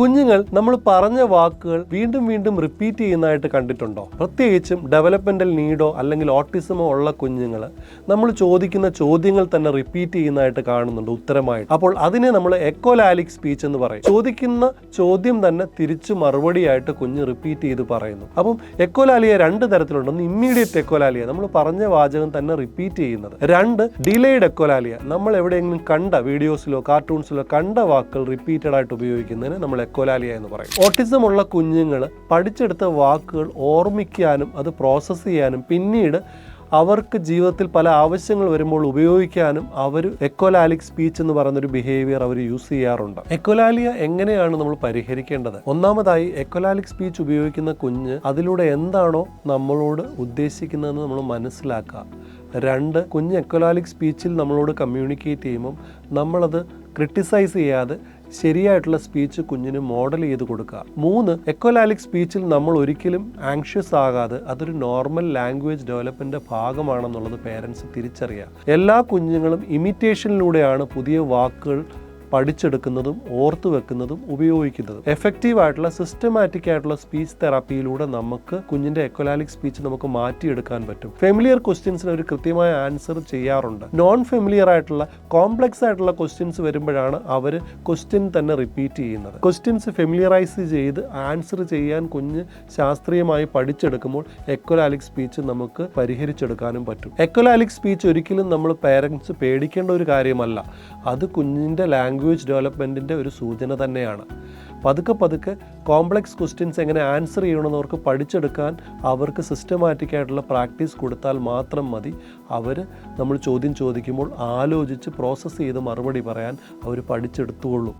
കുഞ്ഞുങ്ങൾ നമ്മൾ പറഞ്ഞ വാക്കുകൾ വീണ്ടും വീണ്ടും റിപ്പീറ്റ് ചെയ്യുന്നതായിട്ട് കണ്ടിട്ടുണ്ടോ? പ്രത്യേകിച്ചും ഡെവലപ്മെന്റൽ നീഡോ അല്ലെങ്കിൽ ഓട്ടിസമോ ഉള്ള കുഞ്ഞുങ്ങൾ നമ്മൾ ചോദിക്കുന്ന ചോദ്യങ്ങൾ തന്നെ റിപ്പീറ്റ് ചെയ്യുന്നതായിട്ട് കാണുന്നുണ്ട് ഉത്തരമായിട്ട്. അപ്പോൾ അതിനെ നമ്മൾ എക്കോലാലിക് സ്പീച്ച് എന്ന് പറയും. ചോദിക്കുന്ന ചോദ്യം തന്നെ തിരിച്ചു മറുപടിയായിട്ട് കുഞ്ഞ് റിപ്പീറ്റ് ചെയ്ത് പറയുന്നു. അപ്പം എക്കോലാലിയ രണ്ട് തരത്തിലുണ്ട്. ഒന്ന് ഇമ്മീഡിയറ്റ് എക്കോലാലിയ നമ്മൾ പറഞ്ഞ വാചകം തന്നെ റിപ്പീറ്റ് ചെയ്യുന്നത്. രണ്ട് ഡിലേഡ് എക്കോലാലിയ നമ്മൾ എവിടെയെങ്കിലും കണ്ട വീഡിയോസിലോ കാർട്ടൂൺസിലോ കണ്ട വാക്കുകൾ റിപ്പീറ്റഡ് ആയിട്ട് ഉപയോഗിക്കുന്നതിന് നമ്മൾ എക്കോലാലിയ എന്ന് പറയും. ഓട്ടിസം ഉള്ള കുഞ്ഞുങ്ങൾ പഠിച്ചെടുത്ത വാക്കുകൾ ഓർമ്മിക്കാനും അത് പ്രോസസ്സ് ചെയ്യാനും പിന്നീട് അവർക്ക് ജീവിതത്തിൽ പല ആവശ്യങ്ങൾ വരുമ്പോൾ ഉപയോഗിക്കാനും അവർ എക്കോലാലിക് സ്പീച്ച് എന്ന് പറയുന്ന ഒരു ബിഹേവിയർ അവർ യൂസ് ചെയ്യാറുണ്ട്. എക്കോലാലിയ എങ്ങനെയാണ് നമ്മൾ പരിഹരിക്കേണ്ടത്? ഒന്നാമതായി എക്കോലാലിക് സ്പീച്ച് ഉപയോഗിക്കുന്ന കുഞ്ഞ് അതിലൂടെ എന്താണോ നമ്മളോട് ഉദ്ദേശിക്കുന്നതെന്ന് നമ്മൾ മനസ്സിലാക്കുക. രണ്ട് കുഞ്ഞ് എക്കോലാലിക് സ്പീച്ചിൽ നമ്മളോട് കമ്മ്യൂണിക്കേറ്റ് ചെയ്യുമ്പം നമ്മളത് ക്രിട്ടിസൈസ് ചെയ്യാതെ ശരിയായിട്ടുള്ള സ്പീച്ച് കുഞ്ഞിന് മോഡൽ ചെയ്ത് കൊടുക്കുക. മൂന്ന് എക്കോലാലിക് സ്പീച്ചിൽ നമ്മൾ ഒരിക്കലും ആങ്ഷ്യസ് ആകാതെ അതൊരു നോർമൽ ലാംഗ്വേജ് ഡെവലപ്മെന്റിന്റെ ഭാഗമാണെന്നുള്ളത് പേരൻസ് തിരിച്ചറിയുക. എല്ലാ കുഞ്ഞുങ്ങളും ഇമിറ്റേഷനിലൂടെയാണ് പുതിയ വാക്കുകൾ പഠിച്ചെടുക്കുന്നതും ഓർത്തു വെക്കുന്നതും ഉപയോഗിക്കുന്നതും. എഫക്റ്റീവ് ആയിട്ടുള്ള സിസ്റ്റമാറ്റിക് ആയിട്ടുള്ള സ്പീച്ച് തെറാപ്പിയിലൂടെ നമുക്ക് കുഞ്ഞിന്റെ എക്കോലാലിക് സ്പീച്ച് നമുക്ക് മാറ്റിയെടുക്കാൻ പറ്റും. ഫെമിലിയർ ക്വസ്റ്റ്യൻസിന് ഒരു കൃത്യമായ ആൻസർ ചെയ്യാറുണ്ട്. നോൺ ഫെമിലിയർ ആയിട്ടുള്ള കോംപ്ലക്സ് ആയിട്ടുള്ള ക്വസ്റ്റ്യൻസ് വരുമ്പോഴാണ് അവർ ക്വസ്റ്റ്യൻ തന്നെ റിപ്പീറ്റ് ചെയ്യുന്നത്. ക്വസ്റ്റ്യൻസ് ഫെമിലിയറൈസ് ചെയ്ത് ആൻസർ ചെയ്യാൻ കുഞ്ഞ് ശാസ്ത്രീയമായി പഠിച്ചെടുക്കുമ്പോൾ എക്കോലാലിക് സ്പീച്ച് നമുക്ക് പരിഹരിച്ചെടുക്കാനും പറ്റും. എക്കോലാലിക് സ്പീച്ച് ഒരിക്കലും നമ്മൾ പേരൻസ് പേടിക്കേണ്ട ഒരു കാര്യമല്ല. അത് കുഞ്ഞിന്റെ ലാംഗ്വേജ് ഡെവലപ്മെന്റിന്റെ ഒരു സൂചന തന്നെയാണ്. പതുക്കെ പതുക്കെ കോംപ്ലക്സ് ക്വസ്റ്റ്യൻസ് എങ്ങനെ ആൻസർ ചെയ്യണമെന്ന് അവർക്ക് പഠിച്ചെടുക്കാൻ അവർക്ക് സിസ്റ്റമാറ്റിക് ആയിട്ടുള്ള പ്രാക്ടീസ് കൊടുത്താൽ മാത്രം മതി. അവർ നമ്മൾ ചോദ്യം ചോദിക്കുമ്പോൾ ആലോചിച്ച് പ്രോസസ്സ് ചെയ്ത് മറുപടി പറയാൻ അവർ പഠിച്ചെടുത്തുകൊള്ളും.